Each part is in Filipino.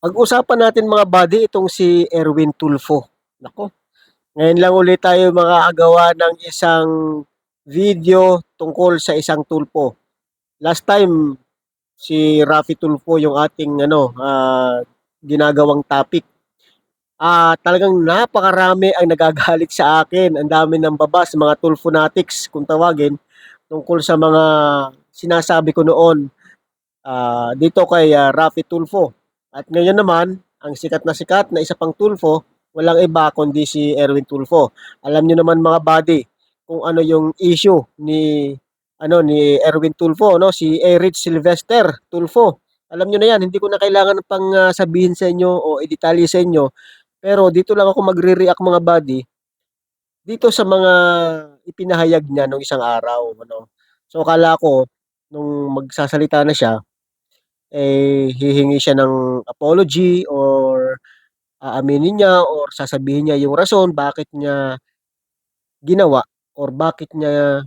Pag-usapan natin mga buddy itong si Erwin Tulfo. Nako, ngayon lang ulit tayo makakagawa ng isang video tungkol sa isang tulpo. Last time, si Rafi Tulfo yung ating ano, ah, ginagawang topic. Ah, talagang napakarami ang nagagalit sa akin. Ang dami ng babas, mga tulfonatics kung tawagin, tungkol sa mga sinasabi ko noon ah, dito kay ah, Rafi Tulfo. At ngayon naman, ang sikat na sikat na isa pang Tulfo, walang iba kundi si Erwin Tulfo. Alam niyo naman mga buddy, kung ano yung issue ni ano ni Erwin Tulfo, no? Si Erich Sylvester Tulfo. Alam niyo na yan, hindi ko na kailangan pang ah, sabihin sa inyo o idetalye sa inyo. Pero dito lang ako magre-react mga buddy dito sa mga ipinahayag niya nung isang araw, ano. So akala ko nung magsasalita na siya eh, hihingi siya ng apology or aaminin niya or sasabihin niya yung rason bakit niya ginawa or bakit niya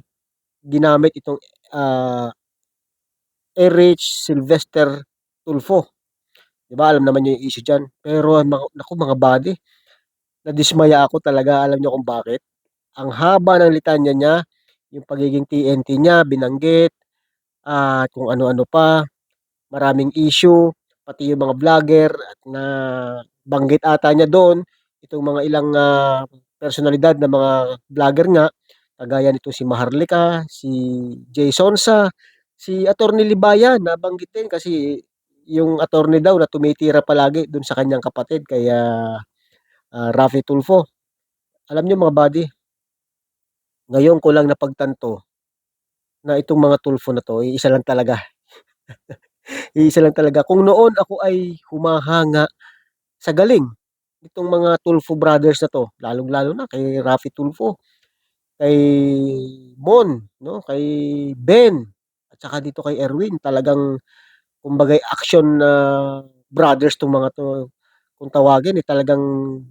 ginamit itong ah, Erich Sylvester Tulfo. 'Di ba alam naman niyo yung issue diyan. Pero mga naku mga buddy, nadismaya ako talaga. Alam niyo kung bakit? Ang haba ng litanya niya, yung pagiging TNT niya binanggit, at kung ano-ano pa. Maraming issue, pati yung mga vlogger at nabanggit ata niya doon itong mga ilang ah, personalidad na mga vlogger nga kagaya nito si Maharlika, si Jay Sonsa, si Attorney Libayan nabanggit din kasi yung attorney daw na tumitira palagi dun sa kanyang kapatid kaya ah, Rafi Tulfo. Alam niyo mga buddy, ngayon ko lang napagtanto na itong mga Tulfo na 'to, iisa lang talaga. Iisa lang talaga. Kung noon ako ay humahanga sa galing nitong mga Tulfo brothers na 'to, lalong-lalo na kay Rafi Tulfo, kay Mon, 'no, kay Ben, at saka dito kay Erwin. Talagang kumbaga'y action na brothers 'tong mga 'to kung tawagin, eh, talagang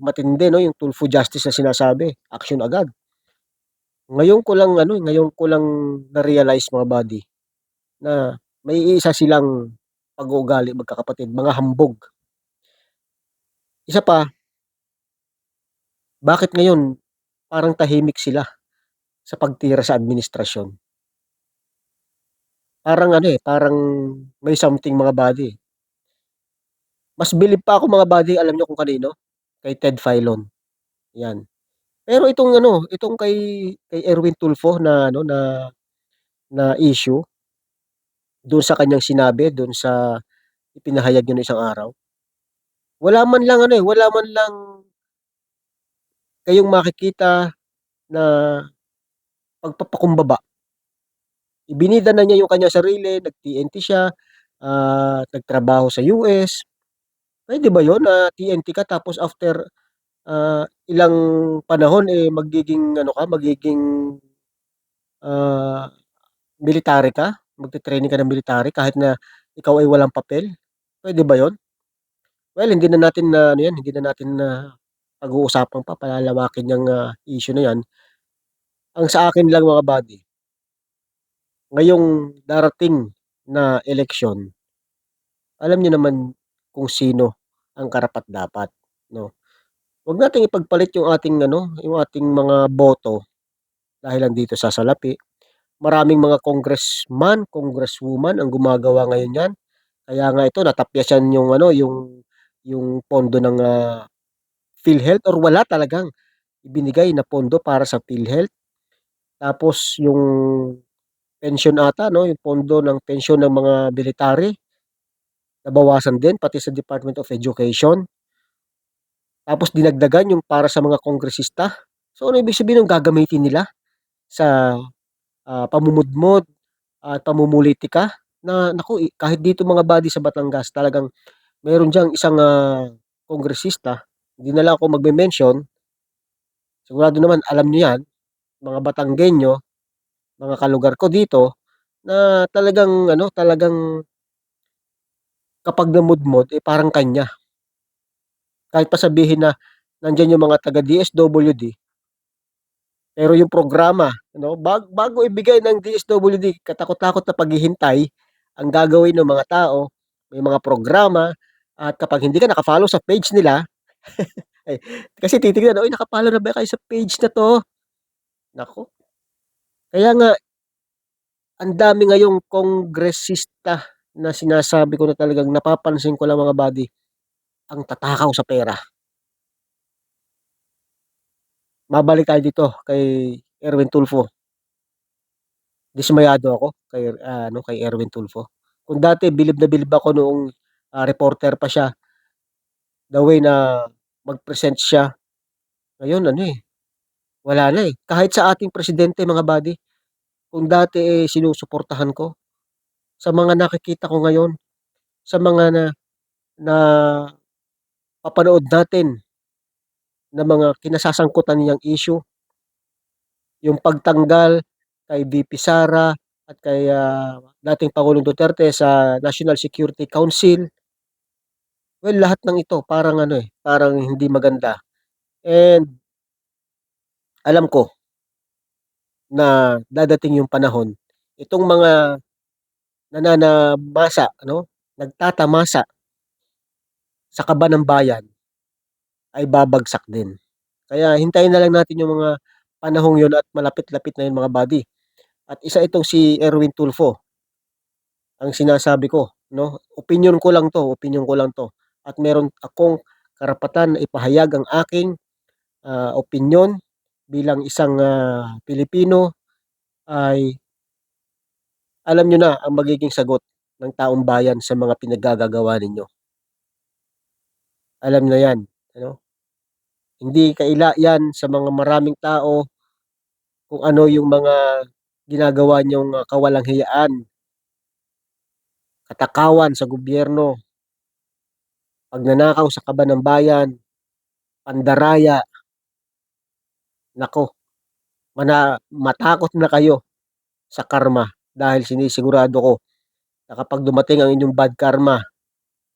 matindi 'no, yung Tulfo justice na sinasabi, action agad. Ngayon ko lang ano, ngayon ko lang na-realize mga buddy, na may iisa silang pag-uugali magkakapatid, mga hambog. Isa pa bakit ngayon parang tahimik sila sa pagtira sa administrasyon? Parang ano, eh, parang may something mga buddy. Mas bilib pa ako mga buddy, alam niyo kung kanino? Kay Ted Filon, 'yan. Pero itong ano, itong kay kay Erwin Tulfo na ano, na na issue dun sa kanyang sinabi, dun sa ipinahayag niya nung isang araw. Wala man lang ano, eh, wala man lang kayong makikita na pagpapakumbaba. Ibinida na niya yung kanyang sarili, nag-TNT siya, ah, nagtrabaho sa US. Puwede ba yun na TNT ka tapos after, ah, ilang panahon, eh, magiging ano ka, magiging ah, military ka? Magte-training ka ng military kahit na ikaw ay walang papel? Puwede ba yun? Well, hindi na natin na ano 'yan, hindi na natin na pag-uusapan pa, palalawakin yang, ah, issue na 'yan. Ang sa akin lang mga buddy ngayong darating na eleksyon alam niyo naman kung sino ang karapat-dapat, 'no? Huwag nating ipagpalit yung ating ano, yung ating mga boto dahil lang dito sa salapi. Maraming mga congressman, congresswoman ang gumagawa ngayon niyan. Kaya nga ito natapyasan yung ano, yung yung pondo ng, ah, PhilHealth or wala talagang ibinigay na pondo para sa PhilHealth. Tapos yung pensyon ata 'no, yung pondo ng pensyon ng mga military nabawasan din pati sa Department of Education. Tapos dinagdagan yung para sa mga kongresista. So ano ibig sabihin nun, gagamitin nila sa, ah, pamumudmod at pamumulitika na naku, kahit dito mga buddy sa Batangas talagang meron diyang isang, ah, kongresista, hindi na lang ako magme-mention. Sigurado naman alam niyo 'yan, mga Batanggenyo, mga kalugar ko dito na talagang ano, talagang kapag namudmod, eh, parang kanya. Kahit pa sabihin na nandiyan yung mga taga DSWD pero yung programa, ano, bag bago ibigay ng DSWD katakot-takot na paghihintay, ang gagawin ng mga tao, may mga programa At kapag hindi ka naka-follow sa page nila, ay kasi titignan, "Uy, naka-follow na ba kayo sa page na 'to?" Naku. Kaya nga ang dami ngayong kongresista na sinasabi ko na talagang napapansin ko lang mga buddy, ang tatakaw sa pera. Mabalik tayo dito kay Erwin Tulfo. Dismayado ako kay, ah, ano, kay Erwin Tulfo. Kung dati bilib na bilib ako noong, ah, reporter pa siya. The way na mag-present siya. Ngayon ano, eh, wala na, eh. Kahit sa ating presidente mga buddy, kung dati, eh, sinusuportahan ko, sa mga nakikita ko ngayon, sa mga na napapanood natin na mga kinasasangkutan niyang issue. Yung pagtanggal kay VP Sara at kay, ah, dating Pangulong Duterte sa National Security Council. Well, lahat ng ito parang ano, eh, parang hindi maganda. And alam ko na dadating yung panahon, itong mga nananamasa ano, nagtatamasa sa kaban ng bayan ay babagsak din. Kaya hintayin na lang natin yung mga panahong yun at malapit-lapit na yun mga buddy. At isa itong si Erwin Tulfo. Ang sinasabi ko 'no, opinyon ko lang 'to, opinyon ko lang 'to at meron akong karapatan na ipahayag ang aking, ah, opinyon bilang isang, ah, Pilipino ay alam niyo na ang magiging sagot ng taong bayan sa mga pinaggagagawa ninyo. Alam na 'yan, ano? Hindi kaila 'yan sa mga maraming tao kung ano yung mga ginagawa niyong, ah, kawalang-hiyaan. Katakawan sa gobyerno. Pagnanakaw sa kaban ng bayan, pandaraya. Naku, mana matakot na kayo sa karma dahil sinisigurado ko na kapag dumating ang inyong bad karma,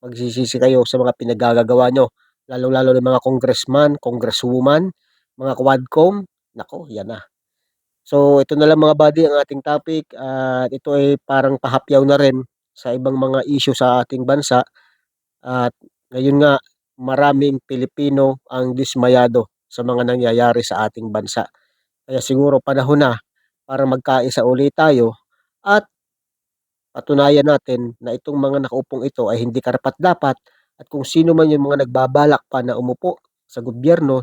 magsisisi kayo sa mga pinaggagagawa niyo, lalong-lalo na mga congressman, congresswoman, mga quadcom, naku, 'yan na. So, ito na lang mga buddy ang ating topic at ito ay parang pahapyaw na rin sa ibang mga issue sa ating bansa at ngayon nga maraming Pilipino ang dismayado sa mga nangyayari sa ating bansa. Kaya siguro panahon na para magkaisa uli tayo at patunayan natin na itong mga nakaupong ito ay hindi karapat-dapat at kung sino man yung mga nagbabalak pa na umupo sa gobyerno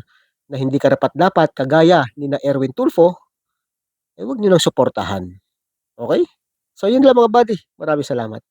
na hindi karapat-dapat kagaya nina Erwin Tulfo, eh, wag niyo nang suportahan. Okey? So, yun lang mga buddy. Maraming salamat.